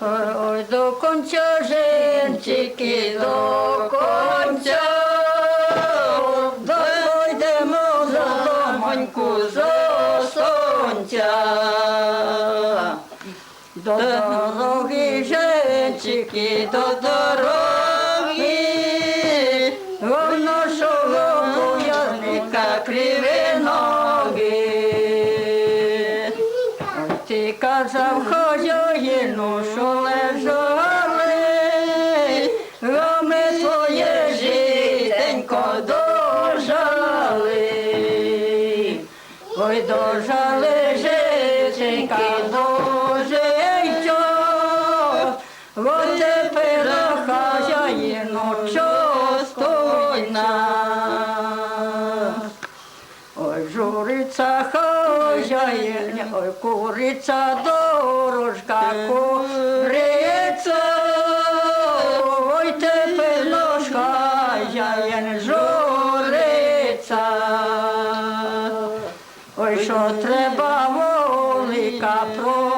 Ой, до конця женчики, до конця, дойдемо за домоньку за сонця. До дороги, женчики, до дороги, в нашого боязника криві ноги. Ти казав хазяїну, Ой, дожали житенька, дожитьо, от тепер хазяїну частуй нас. Ой, журиця хазяїн, ой, куриця дорожка, куриця, ой, тепер хазяїн журиця. Ой, що треба волика продати,